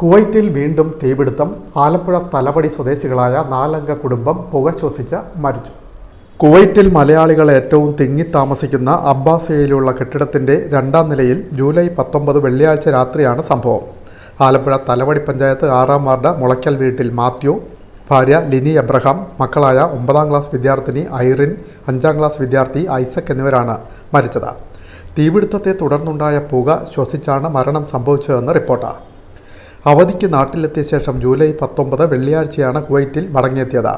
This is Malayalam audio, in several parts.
കുവൈറ്റിൽ വീണ്ടും തീപിടുത്തം. ആലപ്പുഴ തലപടി സ്വദേശികളായ നാലംഗ കുടുംബം പുക ശ്വസിച്ച് മരിച്ചു. കുവൈറ്റിൽ മലയാളികൾ ഏറ്റവും തിങ്ങി താമസിക്കുന്ന അബ്ബാസിയയിലുള്ള കെട്ടിടത്തിന്റെ രണ്ടാം നിലയിൽ ജൂലൈ പത്തൊമ്പത് വെള്ളിയാഴ്ച രാത്രിയാണ് സംഭവം. ആലപ്പുഴ തലവടി പഞ്ചായത്ത് ആറാം വാർഡ് മുളയ്ക്കൽ വീട്ടിൽ മാത്യു ഭാര്യ ലിനി എബ്രഹാം മക്കളായ ഒമ്പതാം ക്ലാസ് വിദ്യാർത്ഥിനി ഐറിൻ അഞ്ചാം ക്ലാസ് വിദ്യാർത്ഥി ഐസക് എന്നിവരാണ് മരിച്ചത്. തീപിടുത്തത്തെ തുടർന്നുണ്ടായ പുക ശ്വസിച്ചാണ് മരണം സംഭവിച്ചതെന്ന് റിപ്പോർട്ടാണ് അവധിക്ക് നാട്ടിലെത്തിയ ശേഷം ജൂലൈ പത്തൊമ്പത് വെള്ളിയാഴ്ചയാണ് കുവൈറ്റിൽ മടങ്ങിയെത്തിയത്.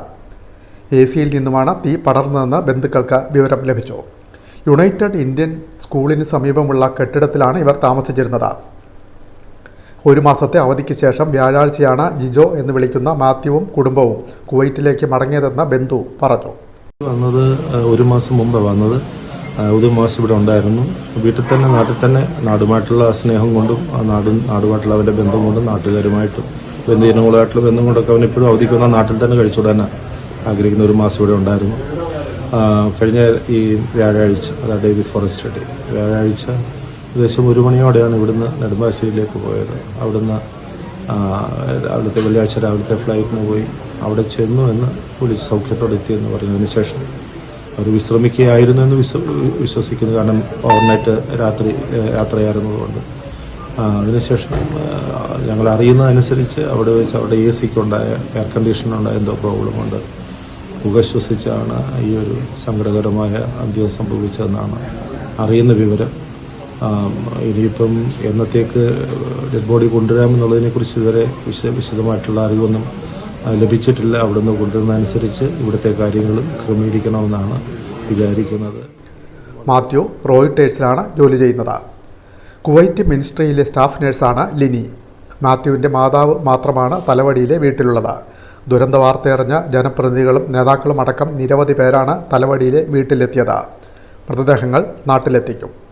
എ സിയിൽ നിന്നുമാണ് തീ പടർന്നതെന്ന് ബന്ധുക്കൾക്ക് വിവരം ലഭിച്ചു. യുണൈറ്റഡ് ഇന്ത്യൻ സ്കൂളിന് സമീപമുള്ള കെട്ടിടത്തിലാണ് ഇവർ താമസിച്ചിരുന്നത്. ഒരു മാസത്തെ അവധിക്ക് ശേഷം വ്യാഴാഴ്ചയാണ് ജിജോ എന്ന് വിളിക്കുന്ന മാത്യുവും കുടുംബവും കുവൈറ്റിലേക്ക് മടങ്ങിയതെന്ന് ബന്ധു പറഞ്ഞു. വന്നത് ഒരു മാസം മുമ്പ് വന്നത്. ഏഹ്, ഒരു മാസം ഇവിടെ ഉണ്ടായിരുന്നു. വീട്ടിൽ തന്നെ നാട്ടിൽ തന്നെ നാടുമായിട്ടുള്ള സ്നേഹം കൊണ്ടും ആ നാടും നാടുമായിട്ടുള്ള അവന്റെ ബന്ധം കൊണ്ടും നാട്ടുകാരുമായിട്ടും ബന്ധുജനങ്ങളുമായിട്ടുള്ള ബന്ധം കൊണ്ടൊക്കെ അവൻ ഇപ്പോഴും അവധിക്ക് നാട്ടിൽ തന്നെ കഴിച്ചുവിടാൻ ആഗ്രഹിക്കുന്ന ഒരു മാസം ഇവിടെ ഉണ്ടായിരുന്നു. കഴിഞ്ഞ ഈ വ്യാഴാഴ്ച അതായത് ഡേ ഫോറസ്റ്റ് ഡേ വ്യാഴാഴ്ച ഏകദേശം ഒരു മണിയോടെയാണ് ഇവിടുന്ന് നെടുമ്പാശ്ശേരിയിലേക്ക് പോയത്. അവിടുന്ന് അവിടുത്തെ വെള്ളിയാഴ്ച രാവിലത്തെ ഫ്ലൈറ്റിന് പോയി. അവിടെ ചെന്നു എന്ന് വിളിച്ച് സൗഖ്യത്തോടെ എത്തിയെന്ന് പറഞ്ഞതിന് ശേഷം അവർ വിശ്രമിക്കുകയായിരുന്നു എന്ന് വിശ്വ വിശ്വസിക്കുന്നു. കാരണം ഓവർനൈറ്റ് രാത്രി യാത്രയായിരുന്നതുകൊണ്ട് അതിനുശേഷം ഞങ്ങൾ അറിയുന്നതനുസരിച്ച് അവിടെ വെച്ച് അവിടെ എ സിക്കുണ്ടായ എയർ കണ്ടീഷനുണ്ടായ എന്തോ പ്രോബ്ലം ഉണ്ട്. പുക ശ്വസിച്ചാണ് ഈ ഒരു സങ്കടകരമായ അന്ത്യം സംഭവിച്ചതെന്നാണ് അറിയുന്ന വിവരം. ഇനിയിപ്പം എന്നത്തേക്ക് ഡെഡ് ബോഡി കൊണ്ടുവരാമെന്നുള്ളതിനെക്കുറിച്ച് ഇതുവരെ വിശ വിശദമായിട്ടുള്ള അറിവൊന്നും ലഭിച്ചിട്ടില്ല. അവിടുന്ന് കൊണ്ടുവരുന്നതനുസരിച്ച് ഇവിടുത്തെ കാര്യങ്ങളും ക്രമീകരിക്കണമെന്നാണ് വിചാരിക്കുന്നത്. മാത്യു റോയിട്ടേഴ്സിലാണ് ജോലി ചെയ്യുന്നത്. കുവൈറ്റ് മിനിസ്ട്രിയിലെ സ്റ്റാഫ് നഴ്സാണ് ലിനി. മാത്യുവിന്റെ മാതാവ് മാത്രമാണ് തലവടിയിലെ വീട്ടിലുള്ളത്. ദുരന്ത വാർത്തയറിഞ്ഞ ജനപ്രതിനിധികളും നേതാക്കളും അടക്കം നിരവധി പേരാണ് തലവടിയിലെ വീട്ടിലെത്തിയത്. മൃതദേഹങ്ങൾ നാട്ടിലെത്തിക്കും.